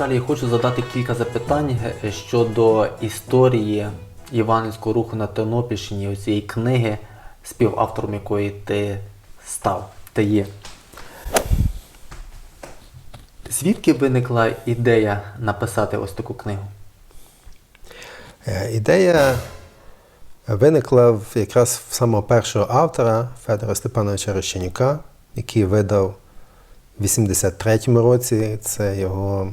Віталій, хочу задати кілька запитань е, щодо історії Іванівського руху на Тернопільщині, цієї книги, співавтором якої ти став, ти є. Звідки виникла ідея написати ось таку книгу? Е, Ідея виникла якраз в самого першого автора Федора Степановича Рощенюка, який видав в 83-му році. Це його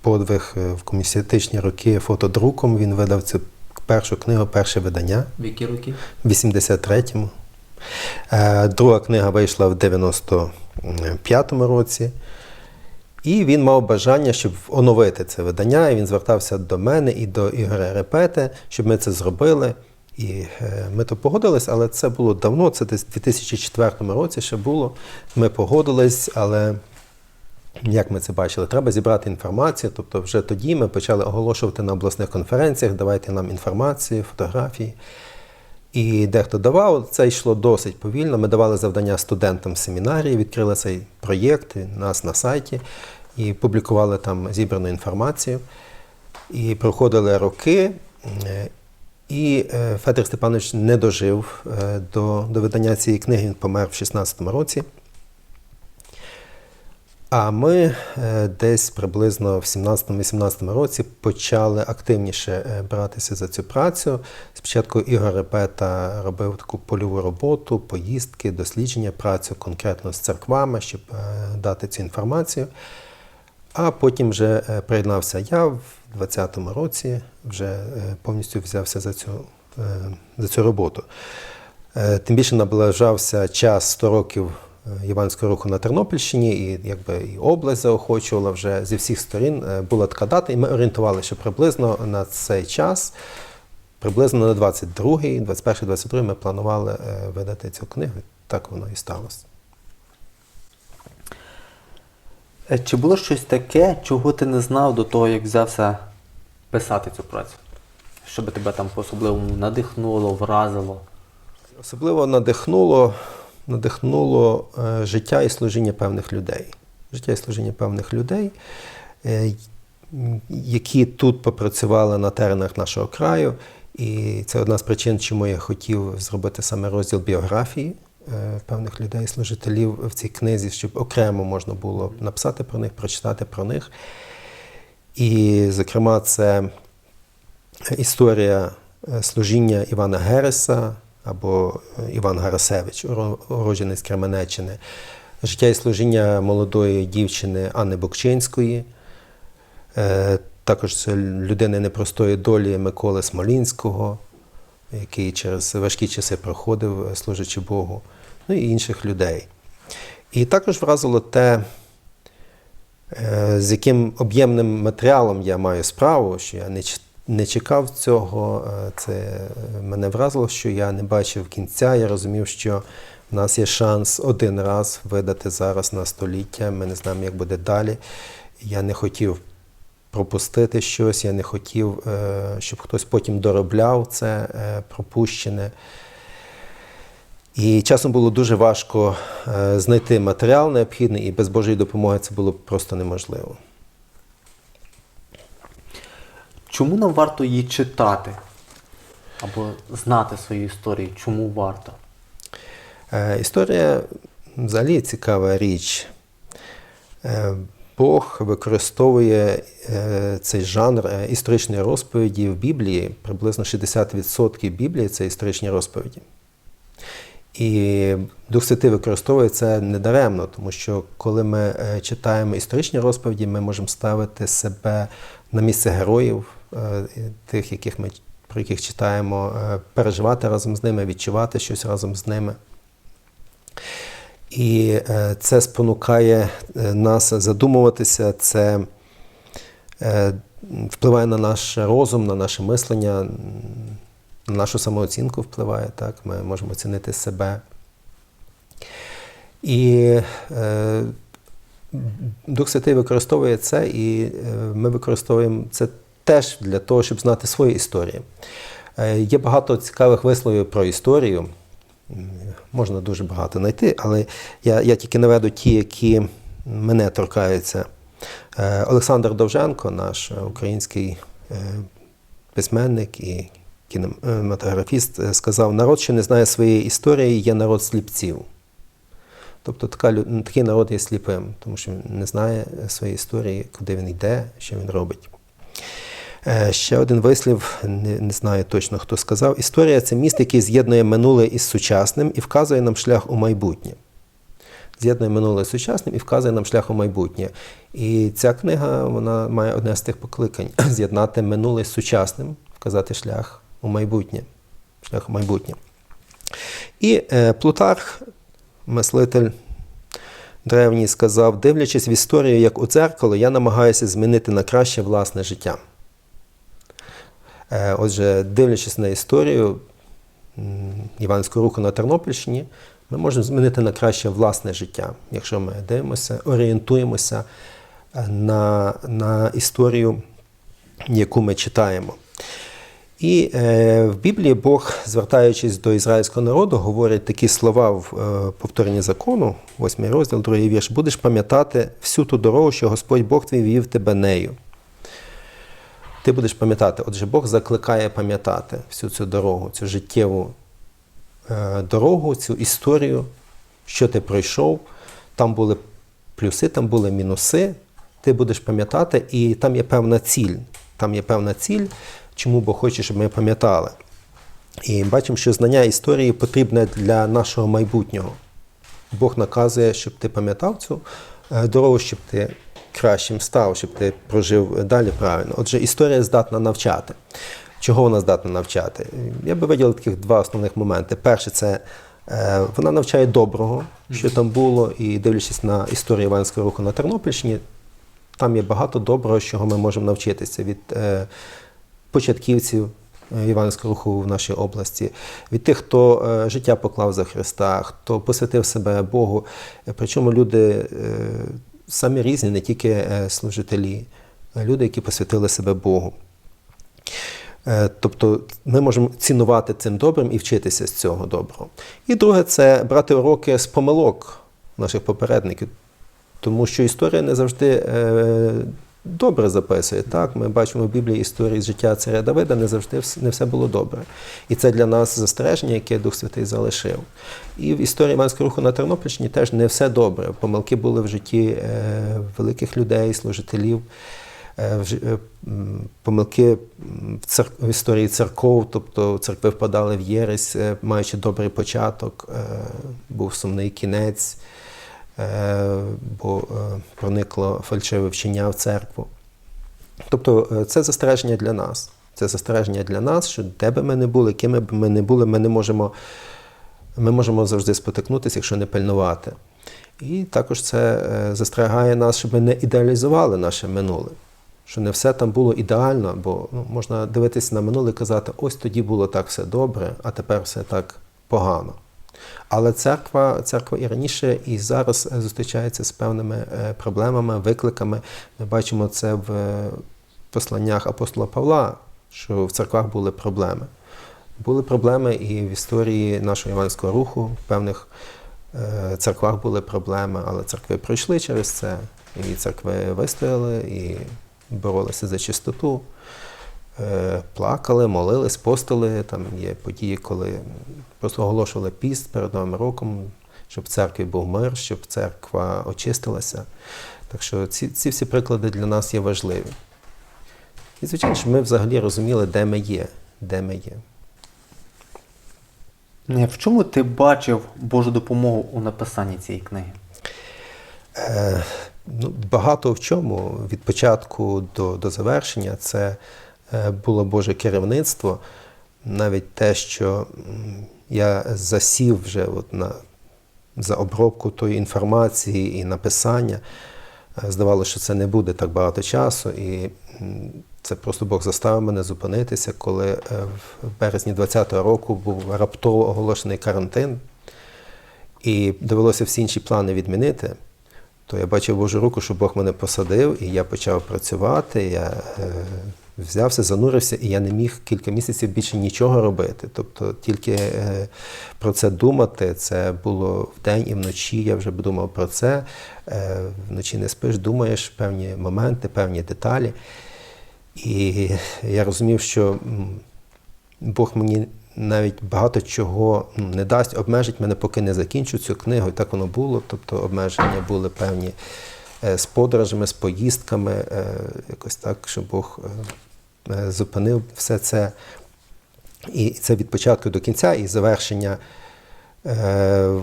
подвиг е, в комуністичні роки фотодруком. Він видав цю першу книгу, перше видання В які роки? в 83-му. Е, Друга книга вийшла в 95-му році. І він мав бажання, щоб оновити це видання. І він звертався до мене і до Ігоря Репети, щоб ми це зробили. І е, ми то погодились, але це було давно, це десь в 2004 році ще було. Ми погодились, але як ми це бачили, треба зібрати інформацію. Тобто, вже тоді ми почали оголошувати на обласних конференціях, давайте нам інформацію, фотографії. І дехто давав, це йшло досить повільно. Ми давали завдання студентам семінарії, відкрили цей проєкт нас на сайті і публікували там зібрану інформацію. І проходили роки. е, І е, Федір Степанович не дожив е, до, до видання цієї книги, він помер в 16-му році. А ми е, десь приблизно в 17-18 році почали активніше е, братися за цю працю. Спочатку Ігор Репета робив таку польову роботу, поїздки, дослідження, працю конкретно з церквами, щоб е, дати цю інформацію. А потім вже приєднався я в 20-му році, вже повністю взявся за цю, за цю роботу. Тим більше наближався час 100 років Іванського руху на Тернопільщині, і якби і область заохочувала вже зі всіх сторін. е, Була така дата, і ми орієнтувалися, що приблизно на цей час, приблизно на 22-й, 21-й, 22-й ми планували е, видати цю книгу. Так воно і сталося. Е, Чи було щось таке, чого ти не знав до того, як взявся писати цю працю? Що би тебе там по-особливому надихнуло, вразило? Особливо надихнуло, надихнуло е, життя і служіння певних людей. Життя і служіння певних людей, е, які тут попрацювали на теренах нашого краю. І це одна з причин, чому я хотів зробити саме розділ біографії е, певних людей, служителів в цій книзі, щоб окремо можна було написати про них, прочитати про них. І, зокрема, це історія служіння Івана Гереса або Іван Гарасевич, уро- уродженець Кременеччини, життя і служіння молодої дівчини Анни Букчинської, е, також людини непростої долі Миколи Смолінського, який через важкі часи проходив, служачи Богу, ну і інших людей. І також вразило те, Е, з яким об'ємним матеріалом я маю справу, що я не, ч- не чекав цього. Е, Це е, мене вразило, що я не бачив кінця. Я розумів, що в нас є шанс один раз видати зараз на століття. Ми не знаємо, як буде далі. Я не хотів пропустити щось, я не хотів, е, щоб хтось потім доробляв це пропущене. І часом було дуже важко знайти матеріал необхідний, і без Божої допомоги це було просто неможливо. Чому нам варто її читати? Або знати свою історію? Чому варто? Е, Історія взагалі цікава річ. Е, Бог використовує е, цей жанр історичної розповіді в Біблії. Приблизно 60% Біблії це історичні розповіді. І Дух Святий використовує це недаремно, тому що коли ми читаємо історичні розповіді, ми можемо ставити себе на місце героїв, тих, яких ми, про яких читаємо, е, переживати разом з ними, відчувати щось разом з ними. І е, це спонукає е, нас задумуватися, це е, впливає на наш розум, на наше мислення, на нашу самооцінку впливає. Так? Ми можемо оцінити себе. І е, Дух Святий використовує це, і е, ми використовуємо це теж для того, щоб знати свої історії. Е, Є багато цікавих висловів про історію. Можна дуже багато знайти, але я, я тільки наведу ті, які мене торкаються. Е, Олександр Довженко, наш український е, письменник і кінематографіст, сказав: народ, що не знає своєї історії, є народ сліпців. Тобто така, такий народ є сліпим, тому що він не знає своєї історії, куди він йде, що він робить. Е, Ще один вислів, не, не знаю точно хто сказав. Історія це міст, який з'єднує минуле із сучасним і вказує нам шлях у майбутнє. З'єднує минуле з сучасним і вказує нам шлях у майбутнє. І ця книга вона має одне з тих покликань з'єднати минуле з сучасним, вказати шлях у майбутнє. Шлях у майбутнє. І е, Плутарх, мислитель древній, сказав: дивлячись в історію як у дзеркало, я намагаюся змінити на краще власне життя. Е, Отже, дивлячись на історію Іванського руху на Тернопільщині, ми можемо змінити на краще власне життя, якщо ми дивимося, орієнтуємося е, на, на історію, яку ми читаємо. І е, в Біблії Бог, звертаючись до ізраїльського народу, говорить такі слова в е, повторенні закону, 8 розділ, 2 вірш. Будеш пам'ятати всю ту дорогу, що Господь Бог твій вів тебе нею. Ти будеш пам'ятати. Отже, Бог закликає пам'ятати всю цю дорогу, цю життєву е, дорогу, цю історію, що ти пройшов. Там були плюси, там були мінуси. Ти будеш пам'ятати, і там є певна ціль. Там є певна ціль, чому Бог хоче, щоб ми пам'ятали. І бачимо, що знання історії потрібне для нашого майбутнього. Бог наказує, щоб ти пам'ятав цю е, дорогу, щоб ти кращим став, щоб ти прожив далі правильно. Отже, історія здатна навчати. Чого вона здатна навчати? Я би виділив таких два основних моменти. Перше, це е, вона навчає доброго, що там було, і дивлячись на історію Іванського руху на Тернопільщині, там є багато доброго, чого ми можемо навчитися від е, початківців е, Іванського руху в нашій області, від тих, хто життя поклав за Христа, хто посвятив себе Богу. Причому люди самі різні, не тільки е, служителі, люди, які посвятили себе Богу. Е, Тобто ми можемо цінувати цим добрим і вчитися з цього доброго. І друге, це брати уроки з помилок наших попередників, тому що історія не завжди е, добре записує. Так? Ми бачимо в Біблії історії з життя царя Давида, не завжди не все було добре. І це для нас застереження, яке Дух Святий залишив. І в історії Іванського руху на Тернопільщині теж не все добре. Помилки були в житті е, великих людей, служителів. Е, е, помилки в, цер... в історії церков, тобто церкви впадали в єресь, маючи добрий початок, був сумний кінець, бо е, проникло фальшиве вчення в церкву. Тобто е, це застереження для нас. Це застереження для нас, що де би ми не були, кими б ми не були, ми не можемо, ми можемо завжди спотикнутися, якщо не пильнувати. І також це е, застерігає нас, щоб ми не ідеалізували наше минуле. Що не все там було ідеально, бо ну, можна дивитися на минуле і казати, ось тоді було так все добре, а тепер все так погано. Але церква, церква і раніше, і зараз зустрічається з певними е, проблемами, викликами. Ми бачимо це в е, посланнях апостола Павла, що в церквах були проблеми. Були проблеми і в історії нашого Іванського руху, в певних е, церквах були проблеми, але церкви пройшли через це, і церкви вистояли, і боролися за чистоту. Е, Плакали, молились, постили. Там є події, коли просто оголошували піст перед Новим роком, щоб в церкві був мир, щоб церква очистилася. Так що ці, ці всі приклади для нас є важливі. І, звичайно, щоб ми взагалі розуміли, де ми є, де ми є. Е, В чому ти бачив Божу допомогу у написанні цієї книги? Е, ну, багато в чому від початку до, до завершення це було Боже керівництво. Навіть те, що я засів вже от на, за обробку тої інформації і написання. Е, Здавалося, що це не буде так багато часу, і це просто Бог заставив мене зупинитися, коли е, в березні 2020 року був раптово оголошений карантин, і довелося всі інші плани відмінити. То я бачив Божу руку, що Бог мене посадив, і я почав працювати. Я е, взявся, занурився, і я не міг кілька місяців більше нічого робити. Тобто тільки е, про це думати, це було вдень і вночі. Я вже думав про це. Е, вночі не спиш, думаєш певні моменти, певні деталі. І я розумів, що Бог мені навіть багато чого не дасть, обмежить мене, поки не закінчу цю книгу. І так воно було. Тобто обмеження були певні е, з подорожами, з поїздками, якось так, що Бог зупинив все це. І це від початку до кінця, і завершення е,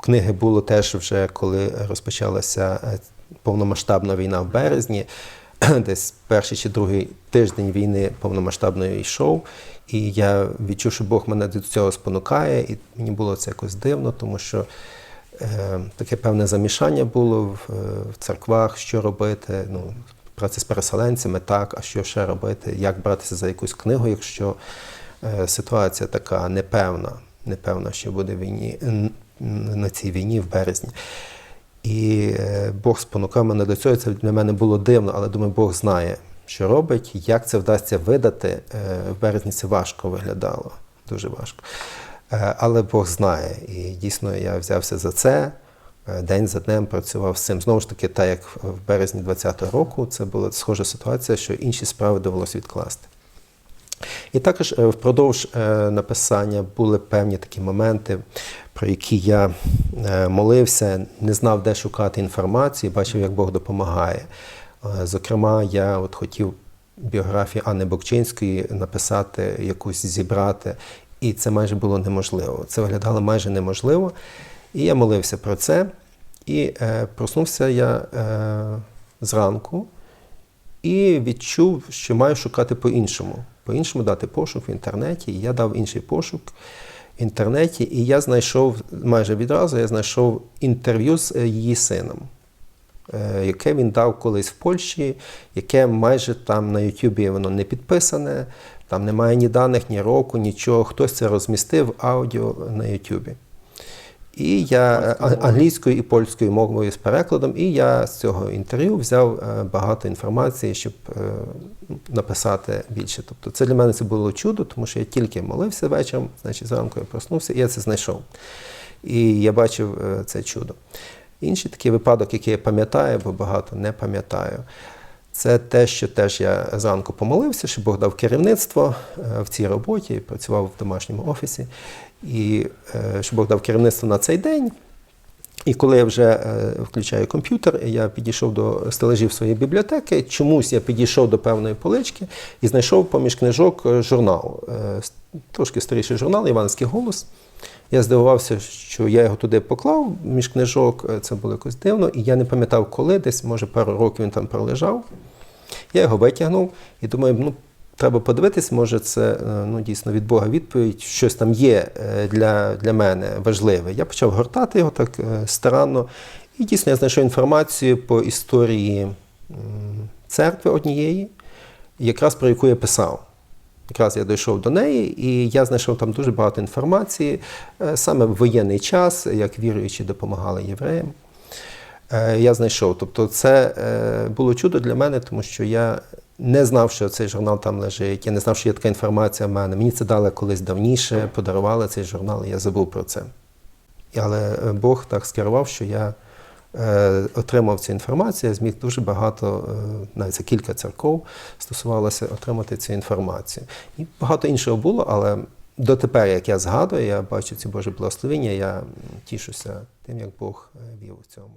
книги було теж вже, коли розпочалася е, повномасштабна війна в березні. Десь перший чи другий тиждень війни повномасштабної йшов. І я відчув, що Бог мене до цього спонукає, і мені було це якось дивно, тому що е, таке певне замішання було в, е, в церквах, що робити. Ну, праці з переселенцями, так, а що ще робити, як братися за якусь книгу, якщо е, ситуація така непевна, непевна, що буде війні, на цій війні в березні. І е, Бог спонукав мене до цього. Це для мене було дивно, але думаю, Бог знає, що робить, як це вдасться видати. Е, В березні це важко виглядало, дуже важко. Але Бог знає. І дійсно я взявся за це. Е, День за днем працював з цим. Знову ж таки, так як в березні 2020 року, це була схожа ситуація, що інші справи довелося відкласти. І також е, впродовж е, написання були певні такі моменти, про які я молився, не знав, де шукати інформацію, бачив, як Бог допомагає. Зокрема, я от хотів біографію Анни Бокчинської написати, якусь зібрати, і це майже було неможливо. Це виглядало майже неможливо. І я молився про це. І е, проснувся я е, зранку і відчув, що маю шукати по-іншому. По-іншому дати пошук в інтернеті. І я дав інший пошук в інтернеті, і я знайшов майже відразу я знайшов інтерв'ю з е, її сином, е, яке він дав колись в Польщі, яке майже там на Ютубі воно не підписане, там немає ні даних, ні року, нічого. Хтось це розмістив аудіо на Ютубі. І я е, англійською і польською мовою з перекладом, і я з цього інтерв'ю взяв е, багато інформації, щоб е, написати більше. Тобто це для мене це було чудо, тому що я тільки молився вечором, значить зранку я проснувся, і я це знайшов. І я бачив це чудо. Інший такий випадок, який я пам'ятаю, бо багато не пам'ятаю, це те, що теж я зранку помолився, що Бог дав керівництво в цій роботі, працював в домашньому офісі, і е, що Бог дав керівництво на цей день. І коли я вже е, включаю комп'ютер, я підійшов до стележів своєї бібліотеки. Чомусь я підійшов до певної полички і знайшов поміж книжок е, журнал, трошки старіший журнал Іванський голос. Я здивувався, що я його туди поклав між книжок. Це було якось дивно, і я не пам'ятав, коли десь, може, пару років він там пролежав. Я його витягнув і думаю, ну, треба подивитись, може, це е, ну, дійсно від Бога відповідь, щось там є е, для, для мене важливе. Я почав гортати його так е, старанно, і дійсно я знайшов інформацію по історії церкви однієї, якраз про яку я писав. Якраз я дійшов до неї, і я знайшов там дуже багато інформації, саме в воєнний час, як віруючі допомагали євреям. Я знайшов. Тобто, це було чудо для мене, тому що я не знав, що цей журнал там лежить. Я не знав, що є така інформація в мене. Мені це дали колись давніше, подарували цей журнал, і я забув про це. Але е, Бог так скерував, що я е, отримав цю інформацію, я зміг дуже багато, е, навіть це кілька церков стосувалося отримати цю інформацію. І багато іншого було, але дотепер, як я згадую, я бачу ці Божі благословення, я тішуся тим, як Бог е, вів у цьому.